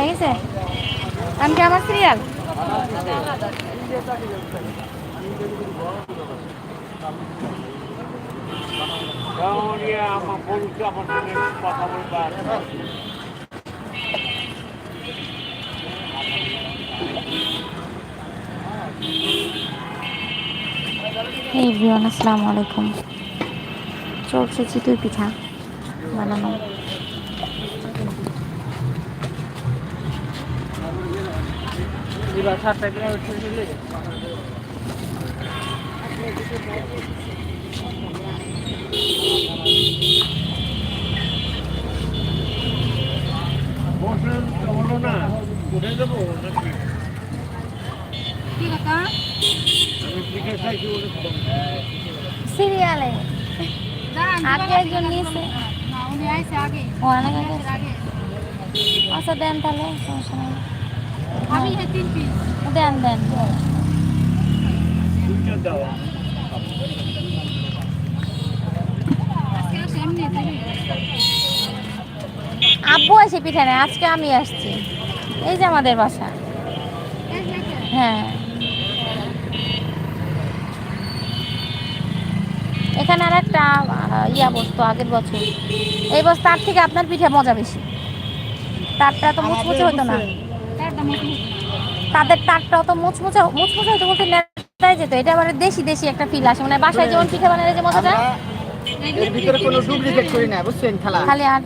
হয়ে গেছে আমি কি আমার সিরিয়াল এই আসসালামু আলাইকুম চলছে চিতই পিঠা। বানানো এবার ষাট টাকা উঠে দিলে বসেন হলো না উঠে দেবো নাকি কি কথা আমি লিখে চাইছি বলে সিরিয়ালে। আগে একজন নিয়েছে। না, উনি আইছে আগে। ও অনেক আগে আচ্ছা দেন তাহলে সমস্যা নেই আমি এই তিন পিস দেন দেন। আসে আব্বু আছে পিঠা নেই আজকে আমি আসছি। এই যে আমাদের বাসা। হ্যাঁ। এখানে আর একটা ইয়া বসতো আগের বছর। এই বছর তার থেকে আপনার পিঠে মজা বেশি। তারটা তো মুচমুচে হতো না। তাদের তারটা তো মুচমুচে মুচমুচে হতো বলতে নেতায় যেত। এটা আবার দেশি দেশি একটা ফিল আসে। মানে বাসায় যেমন পিঠে বানালে যে মজাটা এর ভিতরে কোনো ডুপ্লিকেট করি না বুঝছেন খালা খালি আর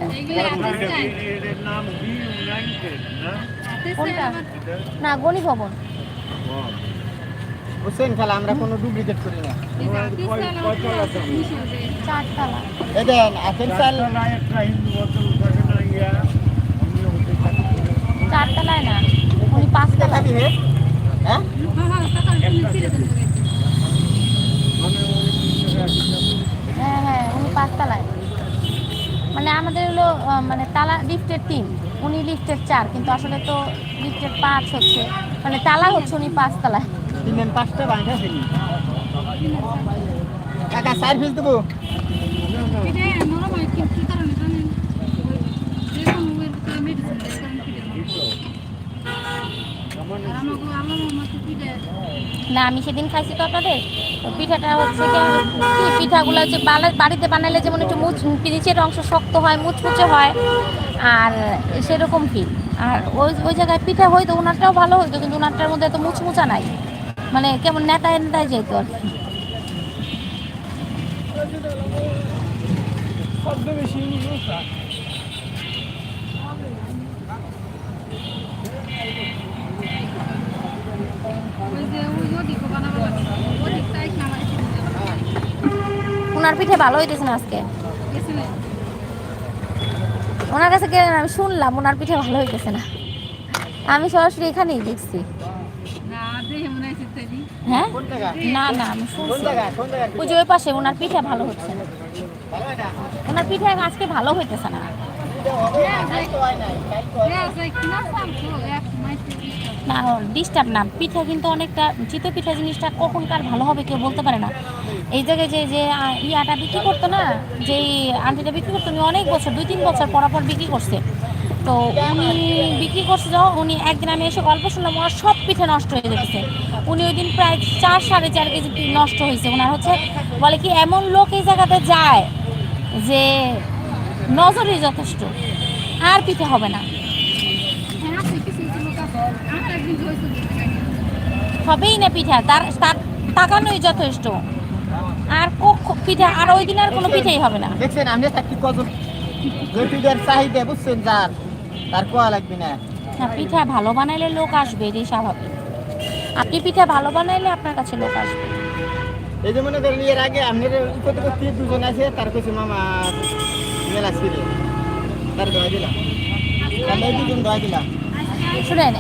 এর নাম? না গণি ভবন বুঝছেন খালা আমরা কোনো ডুপ্লিকেট করি না। এই যে আর্টিস্ট আবার আছে মিশে আছে চারতলা। এই দেন আছেন চাল একটা একটা হিন্দু বছর থাকে না আমি ওকে থাকি চারতলায় না। খাবি হে হ্যাঁ? হ্যাঁ? হ্যাঁ টাকা হ্যাঁ উনি পাঁচতলায় মানে আমাদের হলো মানে তালা লিফটের তিন। উনি লিফটের চার কিন্তু আসলে তো লিফটের পাঁচ হচ্ছে। মানে তালা হচ্ছে উনি পাঁচতলায় দিন পাঁচটা বাঁধা কাকা সার্ভিস দেবো এটা নরম হয় কি কি কারণে জানেন দেখুন ওই ভিতরে মেডিসিন দেয় কারণ ফিরে আর আমাকে আমার মতো ফিরে না, আমি সেদিন খাইছি তো আপনাদের। পিঠাটা হচ্ছে কি পিঠাগুলো হচ্ছে বাড়িতে বানালে যেমন একটু মুচ নিচের অংশ শক্ত হয়, মুচমুচে হয়, আর সেরকম ফিল আর ওই ওই জায়গায় পিঠা হইতো ওনারটাও ভালো হইতো, কিন্তু ওনারটার মধ্যে এত মুচমুচা নাই। মানে কেমন নেতায় নেতায় যেত আর কি ওই যে ওই ওদিকে বানাবো লাগছে ওদিক তাই আমার এসে দিতে ওনার পিঠে ভালো হইতেছে না আজকে? ওনার কাছে গেলে আমি শুনলাম ওনার পিঠে ভালো হইতেছে না। আমি সরাসরি এখানেই দেখছি। হ্যাঁ? না না, আমি শুনছি। পাশে ওনার পিঠে ভালো হচ্ছে না। ওনার পিঠে আজকে ভালো হইতেছে না কিনা সামছো এক মাইতে না ডিস্টার্ব না। পিঠা কিন্তু অনেকটা চিতই পিঠা জিনিসটা কখনকার ভালো হবে কেউ বলতে পারে না। এই জায়গায় যে যে আহ, ইয়াটা বিক্রি করতো না যে আন্টিটা বিক্রি করতো উনি অনেক বছর দুই তিন বছর পর পর বিক্রি করছে। তো উনি বিক্রি করছে যখন উনি একদিন আমি এসে গল্প শুনলাম ওনার সব পিঠে নষ্ট হয়ে যেতেছে উনি ওই দিন প্রায় চার সাড়ে চার কেজি নষ্ট হয়েছে ওনার হচ্ছে বলে কি এমন লোক এই জায়গাতে যায় যে নজরই যথেষ্ট। আর পিঠে হবে না হ্যাঁ আছে কিছু কিছু লোক আছে আমার একদিন হয়েছে হবেই না পিঠা তার তার তাকানোই যথেষ্ট। আর পিঠা আর ওই দিন আর কোনো পিঠাই হবে না। দেখছেন আমি চাকরি কত জটিলের চাহিদা বুঝছেন যার তার কোয়া লাগবে না। না পিঠা ভালো বানাইলে লোক আসবে এটাই স্বাভাবিক। আপনি পিঠা ভালো বানাইলে আপনার কাছে লোক আসবে। এই যে মনে করেন এর আগে আপনার কত করতে দুজন আছে তার কাছে মামা মেলা ছিল তার দোয়া দিলাম। তাহলে দুজন দোয়া দিলাম। শুনেন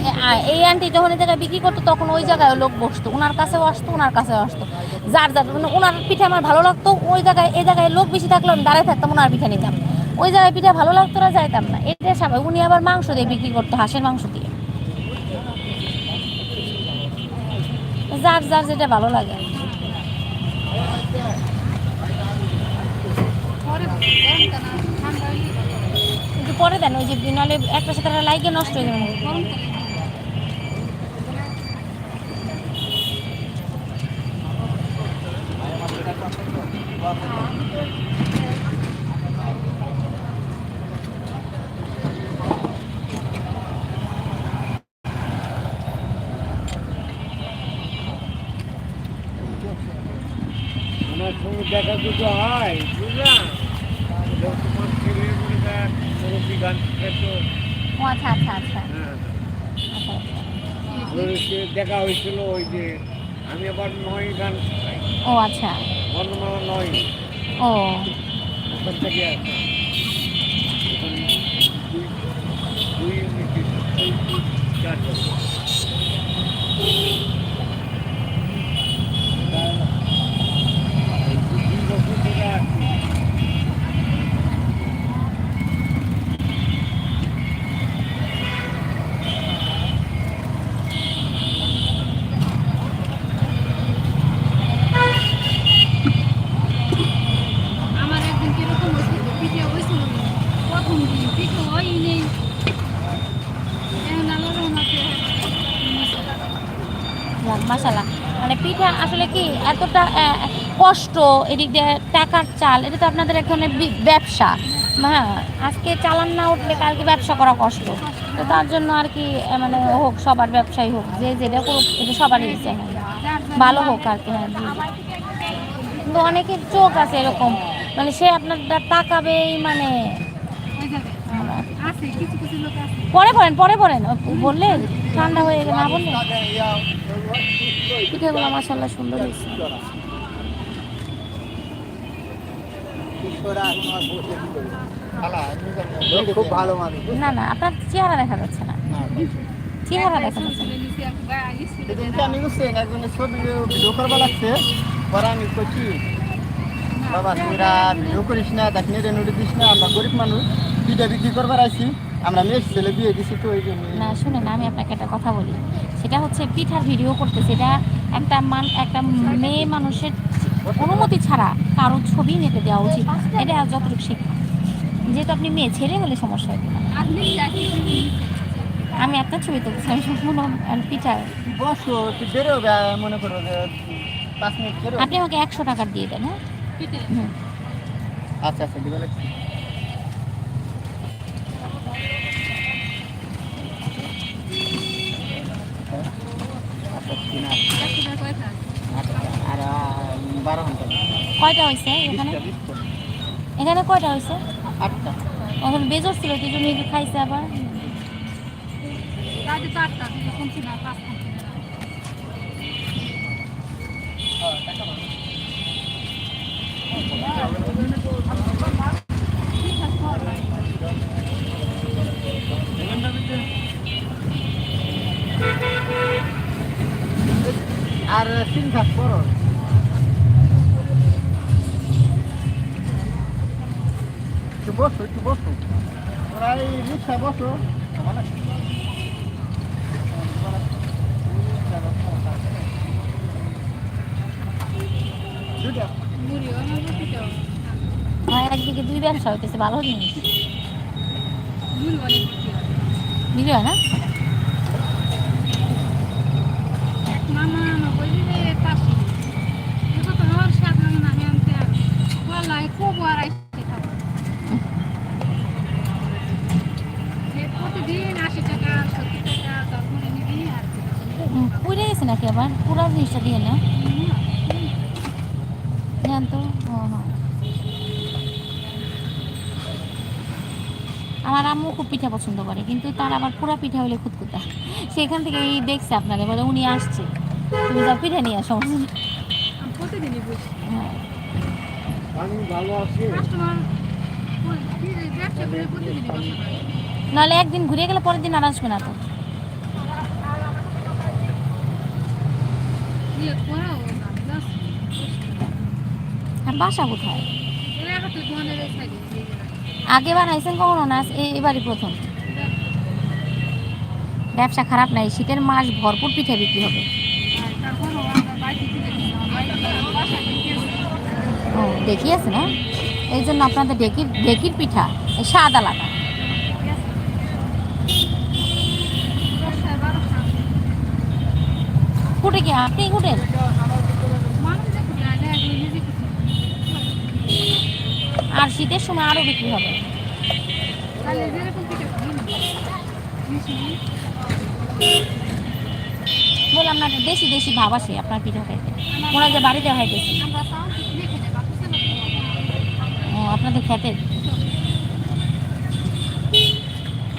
এই আন্টি যখন এই জায়গায় বিক্রি করতো, তখন ওই জায়গায় লোক বসতো ওনার কাছেও আসতো ওনার কাছেও আসতো। যার যার মানে ওনার পিঠা আমার ভালো লাগতো, ওই জায়গায়, এই জায়গায় লোক বেশি থাকলে আমি দাঁড়ায় থাকতাম ওনার পিঠা নিতাম। ওই জায়গায় পিঠা ভালো লাগতো না, যাইতাম না। এটা স্বাভাবিক, উনি আবার মাংস দিয়ে বিক্রি করতো, হাঁসের মাংস দিয়ে। যার যার যেটা ভালো লাগে পরে দেন, ওই যে নাহলে একটা সাথে একটা লাইকে নষ্ট হয়ে যাবে দেখা দুটো হয় বুঝলাম ছেলে মনে কর মুরব্বী গান ও আচ্ছা আচ্ছা আচ্ছা। হ্যাঁ আচ্ছা আচ্ছা। সে দেখা হয়েছিল ওই যে আমি আবার নয় গান ও আচ্ছা। বর্ণমালা নয়। ও। থেকে আসে ওখানে দুই দুই ইউনিট দুই দুই চার বছর। এই দুই বছর ধরে আসছি। আমার একদিন কীরকম হয়েছিল পিঠে হয়েছিল প্রথম দিন পিঠে হয়ই নেই এখন আল্লাহর রহমতে যাক, মাশাআল্লাহ মানে পিঠা আসলে কি এতটা কষ্ট এদিক দিয়ে টাকার চাল এটা তো আপনাদের এখানে ব্যবসা। হ্যাঁ আজকে চালান না উঠলে কালকে ব্যবসা করা কষ্ট। তো তার জন্য আর কি মানে হোক সবার ব্যবসায়ী হোক যে যেটা করুক এটা সবারই ইচ্ছে। হ্যাঁ ভালো হোক আর কি হ্যাঁ। কিন্তু অনেকের চোখ আছে এরকম মানে সে আপনার তাকাবেই মানে পরে পড়েন পরে পড়েন বললে ঠান্ডা হয়ে গেলে না বললে? পিঠেগুলো মাসাল্লাহ সুন্দর হয়েছে। না না আপনার চেহারা দেখা যাচ্ছে না। চেহারা দেখা যাচ্ছে আমি বুঝছেন একজনের ছবি ভিডিও করবা লাগছে পরে আমি করছি বাবা তোরা ভিডিও করিস না দেখনি রে নোটি দিস না আমরা গরিব মানুষ পিঠা বিক্রি করবার আইছি। আমরা মেয়ে ছেলে বিয়ে দিছি তো ওই জন্য না শুনেন আমি আপনাকে একটা কথা বলি। সেটা হচ্ছে পিঠার ভিডিও করতে সেটা একটা মান একটা মেয়ে মানুষের অনুমতি ছাড়া কারও ছবি নিতে দেওয়া উচিত। এটা যতটুকু শিক্ষা। যেহেতু আপনি মেয়ে ছেড়ে গেলে সমস্যা হবে আমি আপনার ছবি তুলতেছি আমি সম্পূর্ণ পিঠার বসো তুই বেরো মনে করো যে পাঁচ মিনিট আপনি আমাকে একশো টাকা দিয়ে দেন হ্যাঁ? আচ্ছা আচ্ছা লাগছে আচ্ছা তিন আট একশো টাকা কয়টা আট আর আহ, বারো ঘণ্টা কয়টা হয়েছে এখানে? এখানে কয়টা হয়েছে? আটটা। ওখানে বেজর ছিল কি জন্য খাইছে আবার। আর ঘাস বসো। আমার হয় একদিকে দুই ব্যবসা হইতেছে ভালো জিনিস। অনেক বিক্রি হয় না এক মামা আমার বলি যে পাশে এটা তো আমার সাত মামা আমি আনতে বলাই খুব আর আইসে খাব যে প্রতিদিন আশি টাকা সত্তর টাকা তারপরে নিবি আর কি। উম, পুড়ে গেছে নাকি আবার পুরা জিনিসটা দিয়ে না? জান তো হ্যাঁ আমার আম্মু খুব পিঠা পছন্দ করে কিন্তু তার আবার পুরা পিঠা হলে খুঁতখুতা। সেখান থেকে এই দেখছে আপনাকে বলে উনি আসছে। তুমি যা পিঠা নিয়ে আসো। হ্যাঁ। নাহলে একদিন ঘুরে গেলে পরের দিন আর আসবে না তো নিয়ে করাও না জাস্ট আর বাসা কোথায়? আগে বানাইছেন কখনো না এবারই প্রথম? ব্যবসা খারাপ নাই, শীতের মাস ভরপুর পিঠে বিক্রি হবে। ও দেখি না? এই জন্য আপনাদের ডেকির ডেকির পিঠা স্বাদ আলাদা। কুটে কি আপনি কুটেন আর শীতের সময় আরও বিক্রি হবে। বললাম না, দেশি দেশি ভাব আসে আপনার পিঠা খাইতে হয় যে বাড়িতে খাইতেছি ও, আপনাদের খেতে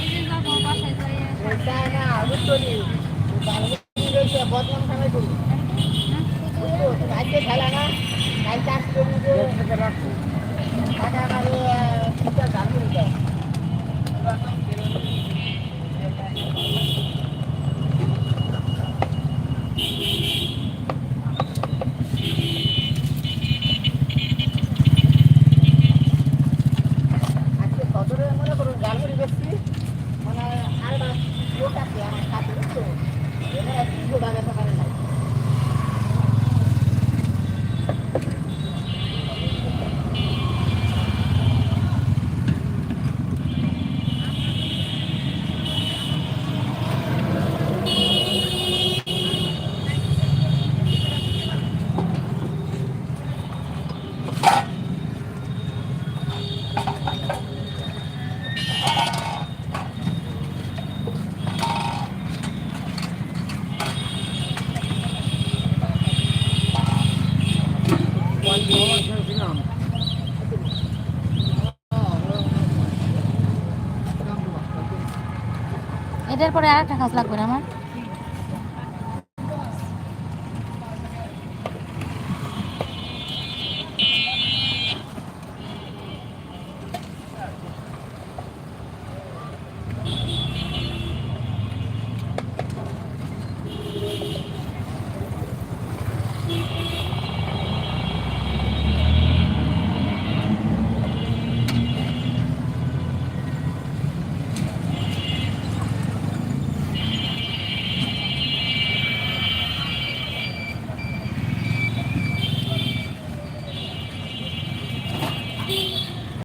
যে যাব বাসায় যাই থেকে রাখো আজকে সদরে মনে করুন জালমুড়ি বেশি মানে আরেকটা লোক আছে আমার কাছে বুঝছ এখানে তিনশো টাকা পারে না এটার পরে আর একটা কাজ লাগবে না আমার।